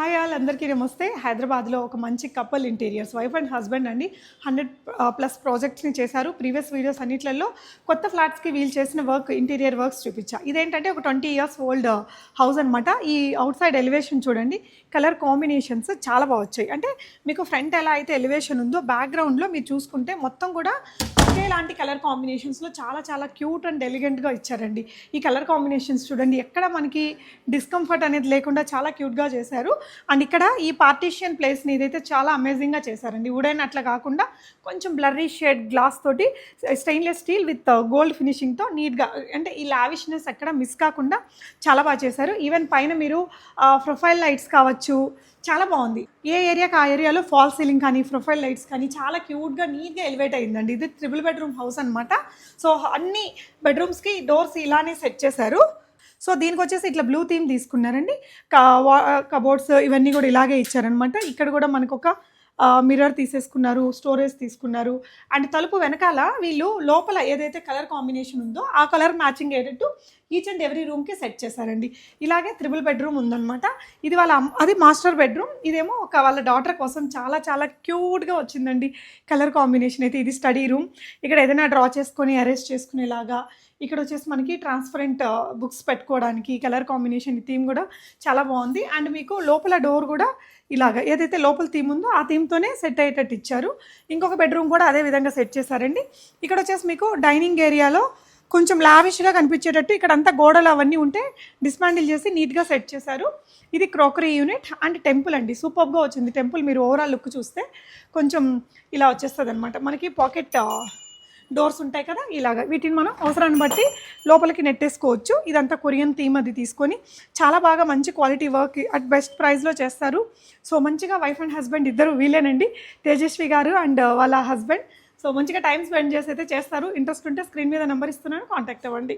Hi all అందరికీ నమస్తే. హైదరాబాద్లో ఒక మంచి couple interiors wife and. Husband అండి హండ్రెడ్ ప్లస్ ప్రాజెక్ట్స్ని చేశారు. ప్రీవియస్ వీడియోస్ అన్నిట్లలో కొత్త ఫ్లాట్స్కి వీళ్ళు చేసిన వర్క్ ఇంటీరియర్ వర్క్స్ చూపించా. ఇదేంటంటే ఒక ట్వంటీ ఇయర్స్ ఓల్డ్ హౌస్ అనమాట ఈ అవుట్ సైడ్ ఎలివేషన్ చూడండి. కలర్ కాంబినేషన్స్ చాలా బాగా వచ్చాయి. అంటే మీకు ఫ్రంట్ ఎలా అయితే ఎలివేషన్ ఉందో బ్యాక్గ్రౌండ్లో మీరు చూసుకుంటే మొత్తం కూడా ఒకేలాంటి కలర్ కాంబినేషన్స్లో చాలా చాలా క్యూట్ అండ్ ఎలిగెంట్గా ఇచ్చారండి. ఈ కలర్ కాంబినేషన్స్ చూడండి ఎక్కడ మనకి డిస్కంఫర్ట్ అనేది లేకుండా చాలా క్యూట్గా చేశారు. అండ్ ఇక్కడ ఈ పార్టీషియన్ ప్లేస్ని ఇదైతే చాలా అమేజింగ్గా చేశారండి. వుడెన్ అట్లా కాకుండా కొంచెం బ్లర్రీ షేడ్ గ్లాస్ తోటి స్టెయిన్లెస్ స్టీల్ విత్ గోల్డ్ ఫినిషింగ్తో నీట్గా అంటే ఈ లావిష్నెస్ ఎక్కడ మిస్ కాకుండా చాలా బాగా చేశారు. ఈవెన్ పైన మీరు uh, ప్రొఫైల్ లైట్స్ కావచ్చు చాలా బాగుంది. ఏ ఏరియాకి ఆ ఏరియాలో ఫాల్ సీలింగ్ కానీ ప్రొఫైల్ లైట్స్ కానీ చాలా క్యూట్గా నీట్గా ఎలివేట్ అయిందండి ఇది ట్రిపుల్ బెడ్రూమ్ హౌస్ అనమాట సో అన్ని బెడ్రూమ్స్కి డోర్స్ ఇలానే సెట్ చేశారు. సో దీనికి వచ్చేసి ఇట్లా బ్లూ థీమ్ తీసుకున్నారండి. కబోర్డ్స్ ఇవన్నీ కూడా ఇలాగే ఇచ్చారనమాట ఇక్కడ కూడా మనకు ఒక మిర్రర్ తీసేసుకున్నారు స్టోరేజ్ తీసుకున్నారు. అండ్ తలుపు వెనకాల వీళ్ళు లోపల ఏదైతే కలర్ కాంబినేషన్ ఉందో ఆ కలర్ మ్యాచింగ్ అయ్యేటట్టు ఈచ్ అండ్ ఎవ్రీ రూమ్కి సెట్ చేశారండి. ఇలాగే త్రిబుల్ బెడ్రూమ్ ఉందన్నమాట. ఇది వాళ్ళ అది మాస్టర్ బెడ్రూమ్. ఇదేమో ఒక వాళ్ళ డాటర్ కోసం చాలా చాలా క్యూట్గా వచ్చిందండి. కలర్ కాంబినేషన్ అయితే ఇది స్టడీ రూమ్. ఇక్కడ ఏదైనా డ్రా చేసుకొని అరేంజ్ చేసుకునేలాగా. ఇక్కడ వచ్చేసి మనకి ట్రాన్స్పరెంట్ బుక్స్ పెట్టుకోవడానికి కలర్ కాంబినేషన్ థీమ్ కూడా చాలా బాగుంది. అండ్ మీకు లోపల డోర్ కూడా ఇలాగ ఏదైతే లోపల థీమ్ ఉందో ఆ థీమ్తోనే సెట్ అయ్యేటట్టు ఇచ్చారు. ఇంకొక బెడ్రూమ్ కూడా అదే విధంగా సెట్ చేశారండి. ఇక్కడ వచ్చేసి మీకు డైనింగ్ ఏరియాలో కొంచెం లావిష్గా కనిపించేటట్టు ఇక్కడ అంతా గోడలు అవన్నీ ఉంటే డిస్మాండిల్ చేసి నీట్గా సెట్ చేశారు. ఇది క్రోకరీ యూనిట్ అండ్ టెంపుల్ అండి. సూపర్గా వచ్చింది టెంపుల్. మీరు ఓవరాల్ లుక్ చూస్తే కొంచెం ఇలా వచ్చేస్తుంది అనమాట మనకి పాకెట్ డోర్స్ ఉంటాయి కదా ఇలాగ. వీటిని మనం అవసరాన్ని బట్టి లోపలికి నెట్టేసుకోవచ్చు. ఇదంతా కొరియన్ థీమ్ అది తీసుకొని చాలా బాగా మంచి క్వాలిటీ వర్క్ అట్ బెస్ట్ ప్రైస్లో చేస్తారు. సో మంచిగా వైఫ్ అండ్ హస్బెండ్ ఇద్దరు వీళ్ళేనండి. తేజస్వి గారు అండ్ వాళ్ళ హస్బెండ్. సో మంచిగా టైం స్పెండ్ చేసి అయితే చేస్తారు. ఇంట్రెస్ట్ ఉంటే స్క్రీన్ మీద నెంబర్ ఇస్తున్నాను కాంటాక్ట్ అవ్వండి.